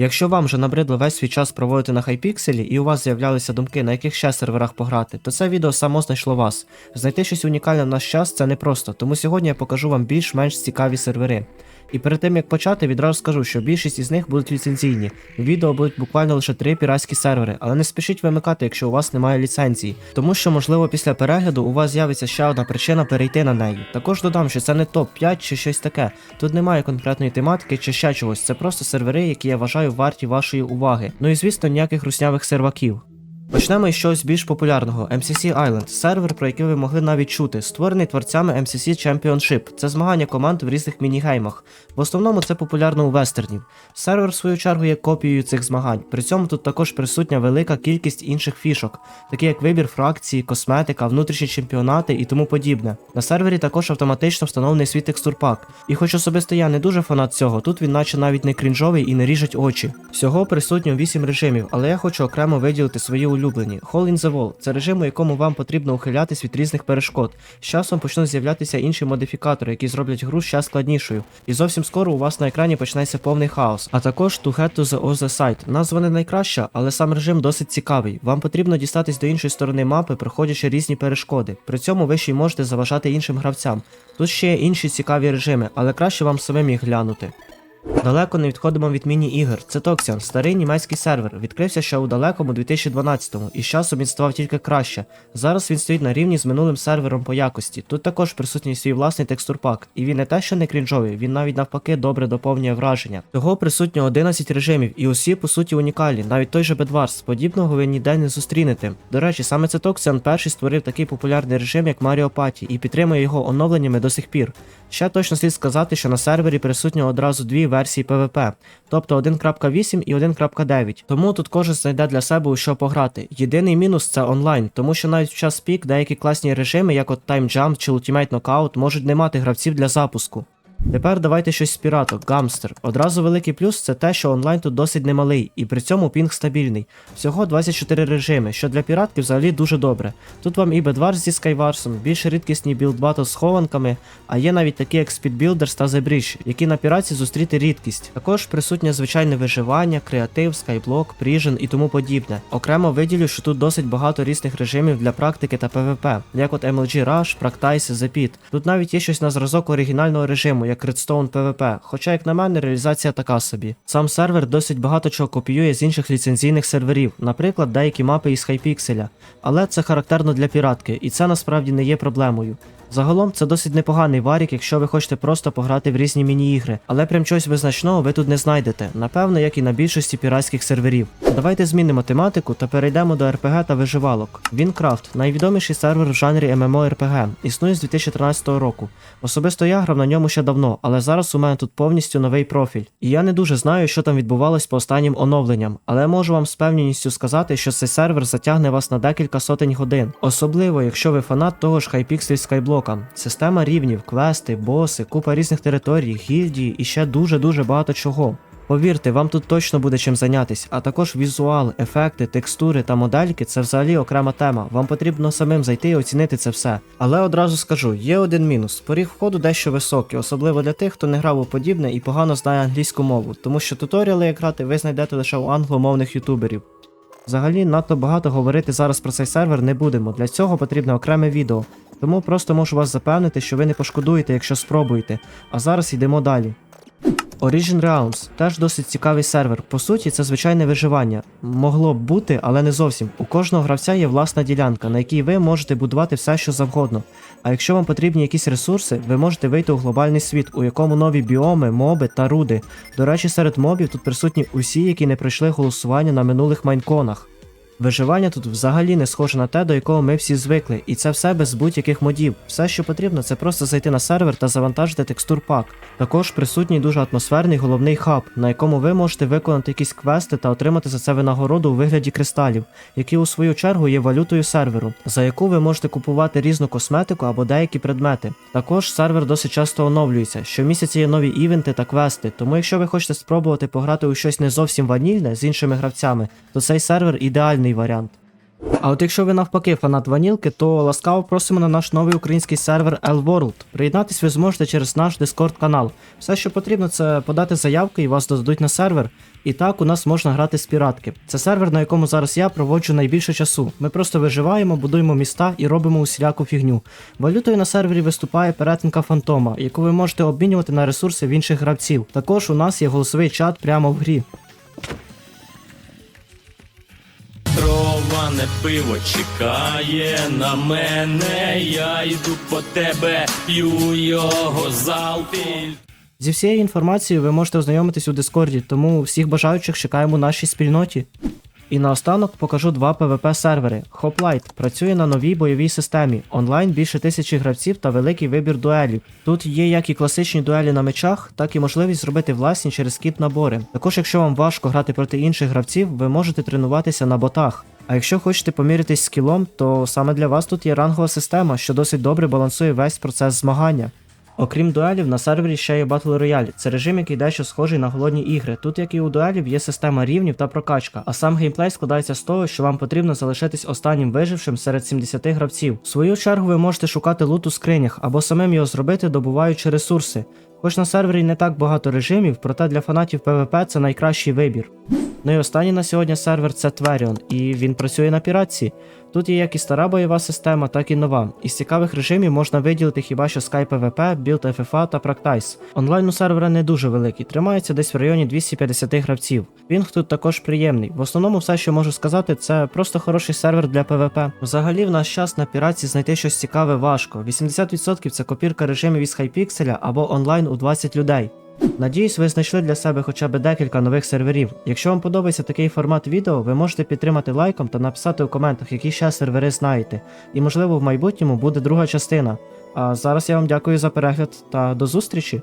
Якщо вам вже набридло весь свій час проводити на хайпікселі і у вас з'являлися думки, на яких ще серверах пограти, то це відео само знайшло вас. Знайти щось унікальне в наш час це непросто, тому сьогодні я покажу вам більш-менш цікаві сервери. І перед тим як почати, відразу скажу, що більшість із них будуть ліцензійні. В відео будуть буквально лише три піратські сервери, але не спішіть вимикати, якщо у вас немає ліцензії, тому що, можливо, після перегляду у вас з'явиться ще одна причина перейти на неї. Також додам, що це не топ-5 чи щось таке. Тут немає конкретної тематики чи ще чогось. Це просто сервери, які я вважаю варті вашої уваги. Ну і звісно, ніяких руснявих серваків. Почнемо із чогось більш популярного MCC Island, сервер, про який ви могли навіть чути, створений творцями MCC Championship. Це змагання команд в різних мінігеймах. В основному це популярно у вестернів. Сервер, в свою чергу, є копією цих змагань. При цьому тут також присутня велика кількість інших фішок, такі як вибір фракції, косметика, внутрішні чемпіонати і тому подібне. На сервері також автоматично встановлений свій текстурпак. І хоч особисто я не дуже фанат цього, тут він наче навіть не крінжовий і не ріжить очі. Всього присутньо 8 режимів, але я хочу окремо виділити свої улюблені. Hole in the Wall – це режим, у якому вам потрібно ухилятись від різних перешкод. З часом почнуть з'являтися інші модифікатори, які зроблять гру ще складнішою. І зовсім скоро у вас на екрані почнеться повний хаос. А також To Head to the Other Side. Назва не найкраща, але сам режим досить цікавий. Вам потрібно дістатись до іншої сторони мапи, проходячи різні перешкоди. При цьому ви ще й можете заважати іншим гравцям. Тут ще є інші цікаві режими, але краще вам самим їх глянути. Далеко не відходимо від міні-ігор. Це Toxian, старий німецький сервер. Відкрився ще у далекому 2012-му, і з часом він ставав тільки краще. Зараз він стоїть на рівні з минулим сервером по якості. Тут також присутній свій власний текстурпак, і він не те, що не крінжовий, він навіть навпаки добре доповнює враження. Того присутньо 11 режимів, і усі по суті унікальні. Навіть той же Bedwars, подібного ви ніде не зустрінете. До речі, саме це Toxian перший створив такий популярний режим, як Mario Party, і підтримує його оновленнями до сих пір. Ще точно слід сказати, що на сервері присутньо одразу дві версії PvP, тобто 1.8 і 1.9. Тому тут кожен знайде для себе у що пограти. Єдиний мінус це онлайн, тому що навіть в час пік деякі класні режими, як от Time Jump чи Ultimate Knockout, можуть не мати гравців для запуску. Тепер давайте щось з піраток, гамстер. Одразу великий плюс це те, що онлайн тут досить немалий, і при цьому пінг стабільний. Всього 24 режими, що для піратки взагалі дуже добре. Тут вам і Bedwars зі Skywars, більш рідкісні білдбатл з хованками, а є навіть такі як Speedbuilders та The які на піраці зустріти рідкість. Також присутнє звичайне виживання, креатив, Skyblock, Prison і тому подібне. Окремо виділю, що тут досить багато різних режимів для практики та PvP, як от MLG Rush, Practice, The Pit. Тут навіть є щось на зразок оригінального режиму, як Redstone PvP, хоча, як на мене, реалізація така собі. Сам сервер досить багато чого копіює з інших ліцензійних серверів, наприклад, деякі мапи із хайпікселя. але це характерно для піратки, і це насправді не є проблемою. Загалом це досить непоганий варік, якщо ви хочете просто пограти в різні міні-ігри, але прям чогось визначного ви тут не знайдете, напевно, як і на більшості піратських серверів. Давайте змінимо тематику та перейдемо до РПГ та виживалок. Вінкрафт найвідоміший сервер в жанрі MMORPG, існує з 2013 року. Особисто я грав на ньому ще давно, але зараз у мене тут повністю новий профіль. І я не дуже знаю, що там відбувалось по останнім оновленням, але можу вам з певністю сказати, що цей сервер затягне вас на декілька сотень годин, особливо якщо ви фанат того ж Hypixel Skyblock. Система рівнів, квести, боси, купа різних територій, гільдії і ще дуже-дуже багато чого. Повірте, вам тут точно буде чим зайнятись, а також візуал, ефекти, текстури та модельки це взагалі окрема тема. Вам потрібно самим зайти і оцінити це все. Але одразу скажу, є один мінус: поріг входу дещо високий, особливо для тих, хто не грав у подібне і погано знає англійську мову, тому що туторіали як грати ви знайдете лише у англомовних ютуберів. Взагалі, надто багато говорити зараз про цей сервер не будемо. Для цього потрібно окреме відео. Тому просто можу вас запевнити, що ви не пошкодуєте, якщо спробуєте. А зараз йдемо далі. Origin Realms теж досить цікавий сервер. По суті, це звичайне виживання. Могло б бути, але не зовсім. У кожного гравця є власна ділянка, на якій ви можете будувати все, що завгодно. А якщо вам потрібні якісь ресурси, ви можете вийти у глобальний світ, у якому нові біоми, моби та руди. До речі, серед мобів тут присутні усі, які не пройшли голосування на минулих майнконах. Виживання тут взагалі не схоже на те, до якого ми всі звикли, і це все без будь-яких модів. Все, що потрібно, це просто зайти на сервер та завантажити текстур пак. Також присутній дуже атмосферний головний хаб, на якому ви можете виконати якісь квести та отримати за це винагороду у вигляді кристалів, які у свою чергу є валютою серверу, за яку ви можете купувати різну косметику або деякі предмети. Також сервер досить часто оновлюється. Щомісяця є нові івенти та квести, тому якщо ви хочете спробувати пограти у щось не зовсім ванільне з іншими гравцями, то цей сервер ідеальний варіант. А от якщо ви навпаки фанат ванілки, то ласкаво просимо на наш новий український сервер L-World. Приєднатись ви зможете через наш Discord канал. Все, що потрібно, це подати заявки і вас додадуть на сервер. І так у нас можна грати з піратки. Це сервер, на якому зараз я проводжу найбільше часу. Ми просто виживаємо, будуємо міста і робимо усіляку фігню. Валютою на сервері виступає перетинка фантома, яку ви можете обмінювати на ресурси в інших гравців. Також у нас є голосовий чат прямо в грі. Троване пиво чекає на мене, я йду по тебе, п'ю його залпіль. Зі всією інформацією ви можете ознайомитись у Дискорді, тому всіх бажаючих чекаємо у нашій спільноті. І наостанок покажу два PvP сервери. Hoplite працює на новій бойовій системі, онлайн більше тисячі гравців та великий вибір дуелів. Тут є як і класичні дуелі на мечах, так і можливість зробити власні через кіт набори. Також, якщо вам важко грати проти інших гравців, ви можете тренуватися на ботах. А якщо хочете помірятись скілом, то саме для вас тут є рангова система, що досить добре балансує весь процес змагання. Окрім дуелів, на сервері ще є Battle Royale. Це режим, який дещо схожий на голодні ігри. Тут, як і у дуелів, є система рівнів та прокачка, а сам геймплей складається з того, що вам потрібно залишитись останнім вижившим серед 70 гравців. В свою чергу ви можете шукати лут у скринях або самим його зробити, добуваючи ресурси. Хоч на сервері не так багато режимів, проте для фанатів PvP це найкращий вибір. Ну і останній на сьогодні сервер це Тверіон, і він працює на піратці. Тут є як і стара бойова система, так і нова. Із цікавих режимів можна виділити хіба що Sky PvP, Build FFA та Practice. Онлайн у сервера не дуже великий, тримається десь в районі 250 гравців. Пінг тут також приємний. В основному все, що можу сказати, це просто хороший сервер для PvP. Взагалі в наш час на піратці знайти щось цікаве важко. 80% це копірка режимів із хайпікселя або онлайн у 20 людей. Надіюсь, ви знайшли для себе хоча б декілька нових серверів. Якщо вам подобається такий формат відео, ви можете підтримати лайком та написати у коментах, які ще сервери знаєте. І можливо в майбутньому буде друга частина. А зараз я вам дякую за перегляд та до зустрічі!